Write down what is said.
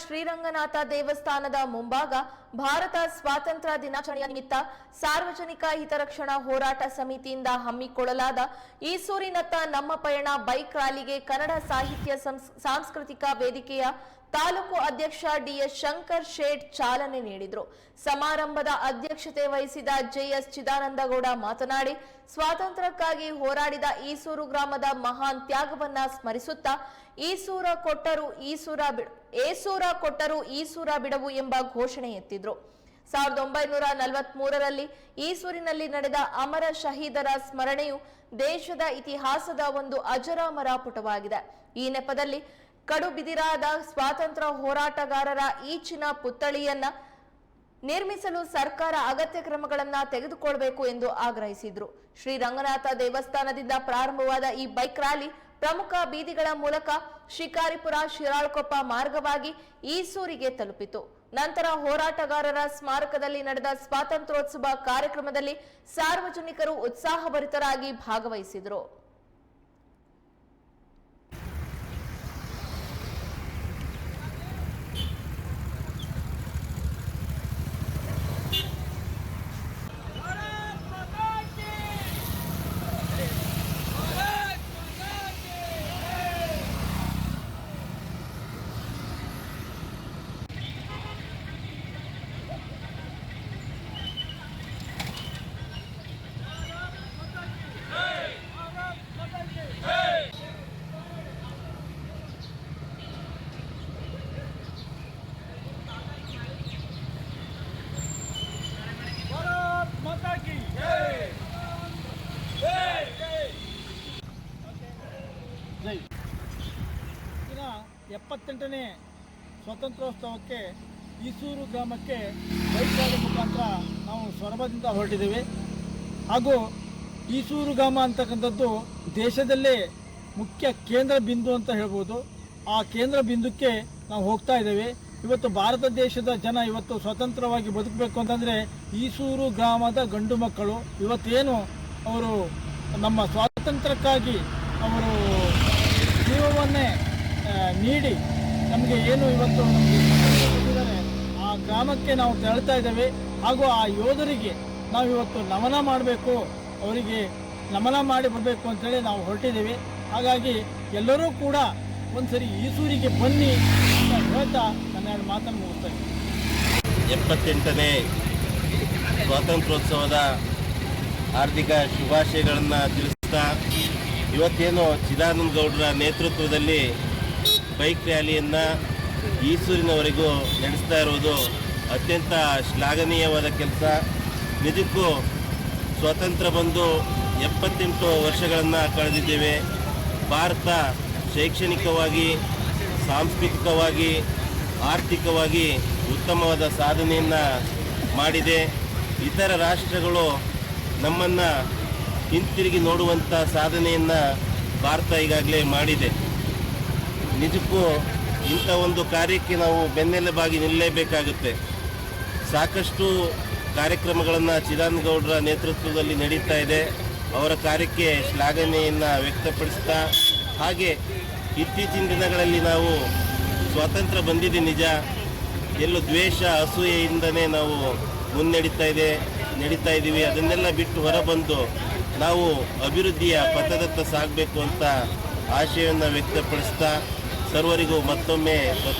ಶ್ರೀರಂಗನಾಥ ದೇವಸ್ಥಾನದ ಮುಂಭಾಗ ಭಾರತ ಸ್ವಾತಂತ್ರ್ಯ ದಿನಾಚರಣೆಯ ನಿಮಿತ್ತ ಸಾರ್ವಜನಿಕ ಹಿತರಕ್ಷಣಾ ಹೋರಾಟ ಸಮಿತಿಯಿಂದ ಹಮ್ಮಿಕೊಳ್ಳಲಾದ ಈಸೂರಿನತ್ತ ನಮ್ಮ ಪಯಣ ಬೈಕ್ ರ್ಯಾಲಿಗೆ ಕನ್ನಡ ಸಾಹಿತ್ಯ ಸಂಸ್- ಸಾಂಸ್ಕೃತಿಕ ವೇದಿಕೆಯ ತಾಲೂಕು ಅಧ್ಯಕ್ಷ ಡಿಎಸ್ ಶಂಕರ್ ಶೇಟ್ ಚಾಲನೆ ನೀಡಿದರು. ಸಮಾರಂಭದ ಅಧ್ಯಕ್ಷತೆ ವಹಿಸಿದ ಜೆಎಸ್ ಚಿದಾನಂದಗೌಡ ಮಾತನಾಡಿ, ಸ್ವಾತಂತ್ರ್ಯಕ್ಕಾಗಿ ಹೋರಾಡಿದ ಈಸೂರು ಗ್ರಾಮದ ಮಹಾನ್ ತ್ಯಾಗವನ್ನ ಸ್ಮರಿಸುತ್ತಾ, ಈಸೂರ ಕೊಟ್ಟರು ಈಸೂರ ಏಸೂರ ಕೊಟ್ಟರು ಈಸೂರ ಬಿಡವು ಎಂಬ ಘೋಷಣೆ ಎತ್ತಿದ್ರು. ಸಾವಿರದ ಒಂಬೈನೂರ ನಲವತ್ತ್ ಮೂರರಲ್ಲಿ ಈಸೂರಿನಲ್ಲಿ ನಡೆದ ಅಮರ ಶಹೀದರ ಸ್ಮರಣೆಯು ದೇಶದ ಇತಿಹಾಸದ ಒಂದು ಅಜರಾಮರ ಪುಟವಾಗಿದೆ. ಈ ನೆಪದಲ್ಲಿ ಕಡು ಬಿದಿರಾದ ಸ್ವಾತಂತ್ರ್ಯ ಹೋರಾಟಗಾರರ ಈಚಿನ ಪುತ್ಥಳಿಯನ್ನ ನಿರ್ಮಿಸಲು ಸರ್ಕಾರ ಅಗತ್ಯ ಕ್ರಮಗಳನ್ನ ತೆಗೆದುಕೊಳ್ಬೇಕು ಎಂದು ಆಗ್ರಹಿಸಿದ್ರು. ಶ್ರೀ ರಂಗನಾಥ ದೇವಸ್ಥಾನದಿಂದ ಪ್ರಾರಂಭವಾದ ಈ ಬೈಕ್ ರ್ಯಾಲಿ ಪ್ರಮುಖ ಬೀದಿಗಳ ಮೂಲಕ ಶಿಕಾರಿಪುರ, ಶಿರಾಳ್ಕೊಪ್ಪ ಮಾರ್ಗವಾಗಿ ಈಸೂರಿಗೆ ತಲುಪಿತು. ನಂತರ ಹೋರಾಟಗಾರರ ಸ್ಮಾರಕದಲ್ಲಿ ನಡೆದ ಸ್ವಾತಂತ್ರ್ಯೋತ್ಸವ ಕಾರ್ಯಕ್ರಮದಲ್ಲಿ ಸಾರ್ವಜನಿಕರು ಉತ್ಸಾಹಭರಿತರಾಗಿ ಭಾಗವಹಿಸಿದರು. ಎಪ್ಪತ್ತೆಂಟನೇ ಸ್ವಾತಂತ್ರ್ಯೋತ್ಸವಕ್ಕೆ ಈಸೂರು ಗ್ರಾಮಕ್ಕೆ ಬೈಕ್ ಮುಖಾಂತರ ನಾವು ಸೊರಬದಿಂದ ಹೊರಟಿದ್ದೇವೆ. ಹಾಗೂ ಈಸೂರು ಗ್ರಾಮ ಅಂತಕ್ಕಂಥದ್ದು ದೇಶದಲ್ಲೇ ಮುಖ್ಯ ಕೇಂದ್ರ ಬಿಂದು ಅಂತ ಹೇಳ್ಬೋದು. ಆ ಕೇಂದ್ರ ಬಿಂದುಕ್ಕೆ ನಾವು ಹೋಗ್ತಾ ಇದ್ದೇವೆ. ಇವತ್ತು ಭಾರತ ದೇಶದ ಜನ ಇವತ್ತು ಸ್ವತಂತ್ರವಾಗಿ ಬದುಕಬೇಕು ಅಂತಂದರೆ ಈಸೂರು ಗ್ರಾಮದ ಗಂಡು ಮಕ್ಕಳು. ಇವತ್ತೇನು ಅವರು ನಮ್ಮ ಸ್ವಾತಂತ್ರ್ಯಕ್ಕಾಗಿ ಅವರು ಜೀವವನ್ನೇ ನೀಡಿ. ನಮಗೆ ಏನು ಇವತ್ತು ನಮಗೆ ಆ ಗ್ರಾಮಕ್ಕೆ ನಾವು ತೆರಳ್ತಾ ಇದ್ದೇವೆ. ಹಾಗೂ ಆ ಯೋಧರಿಗೆ ನಾವು ಇವತ್ತು ನಮನ ಮಾಡಬೇಕು. ಅವರಿಗೆ ನಮನ ಮಾಡಿ ಬರಬೇಕು ಅಂತೇಳಿ ನಾವು ಹೊರಟಿದ್ದೀವಿ. ಹಾಗಾಗಿ ಎಲ್ಲರೂ ಕೂಡ ಒಂದ್ಸರಿ ಈಸೂರಿಗೆ ಬನ್ನಿ ಅಂತ ಹೇಳ್ತಾ ನನ್ನೆರಡು ಮಾತನ್ನು ಮುಗಿಸ್ತಾ ಎಪ್ಪತ್ತೆಂಟನೇ ಸ್ವಾತಂತ್ರ್ಯೋತ್ಸವದ ಹಾರ್ದಿಕ ಶುಭಾಶಯಗಳನ್ನು ತಿಳಿಸ್ತಾ ಇವತ್ತೇನು ಚಿದಾನಂದ ಗೌಡರ ನೇತೃತ್ವದಲ್ಲಿ ಬೈಕ್ ರ್ಯಾಲಿಯನ್ನು ಈಸೂರಿನವರೆಗೂ ನಡೆಸ್ತಾ ಇರುವುದು ಅತ್ಯಂತ ಶ್ಲಾಘನೀಯವಾದ ಕೆಲಸ. ನಿಜಕ್ಕೂ ಸ್ವಾತಂತ್ರ್ಯ ಬಂದು ಎಪ್ಪತ್ತೆಂಟು ವರ್ಷಗಳನ್ನು ಕಳೆದಿದ್ದೇವೆ. ಭಾರತ ಶೈಕ್ಷಣಿಕವಾಗಿ, ಸಾಂಸ್ಕೃತಿಕವಾಗಿ, ಆರ್ಥಿಕವಾಗಿ ಉತ್ತಮವಾದ ಸಾಧನೆಯನ್ನು ಮಾಡಿದೆ. ಇತರ ರಾಷ್ಟ್ರಗಳು ನಮ್ಮನ್ನು ಹಿಂತಿರುಗಿ ನೋಡುವಂಥ ಸಾಧನೆಯನ್ನು ಭಾರತ ಈಗಾಗಲೇ ಮಾಡಿದೆ. ನಿಜಕ್ಕೂ ಇಂಥ ಒಂದು ಕಾರ್ಯಕ್ಕೆ ನಾವು ಬೆನ್ನೆಲುಬಾಗಿ ನಿಲ್ಲಲೇಬೇಕಾಗುತ್ತೆ. ಸಾಕಷ್ಟು ಕಾರ್ಯಕ್ರಮಗಳನ್ನು ಚಿದಾನಗೌಡರ ನೇತೃತ್ವದಲ್ಲಿ ನಡೀತಾ ಇದೆ. ಅವರ ಕಾರ್ಯಕ್ಕೆ ಶ್ಲಾಘನೆಯನ್ನು ವ್ಯಕ್ತಪಡಿಸ್ತಾ, ಹಾಗೆ ಇತ್ತೀಚಿನ ದಿನಗಳಲ್ಲಿ ನಾವು ಸ್ವಾತಂತ್ರ್ಯ ಬಂದಿದೆ ನಿಜ. ಎಲ್ಲೂ ದ್ವೇಷ, ಅಸೂಯೆಯಿಂದನೇ ನಾವು ಮುನ್ನಡೀತಾ ಇದೆ, ನಡೀತಾ ಇದ್ದೀವಿ ಅದನ್ನೆಲ್ಲ ಬಿಟ್ಟು ಹೊರಬಂದು ನಾವು ಅಭಿವೃದ್ಧಿಯ ಪಥದತ್ತ ಸಾಗಬೇಕು ಅಂತ ಆಶಯವನ್ನು ವ್ಯಕ್ತಪಡಿಸ್ತಾ ಸರ್ವರಿಗೂ ಮತ್ತೊಮ್ಮೆ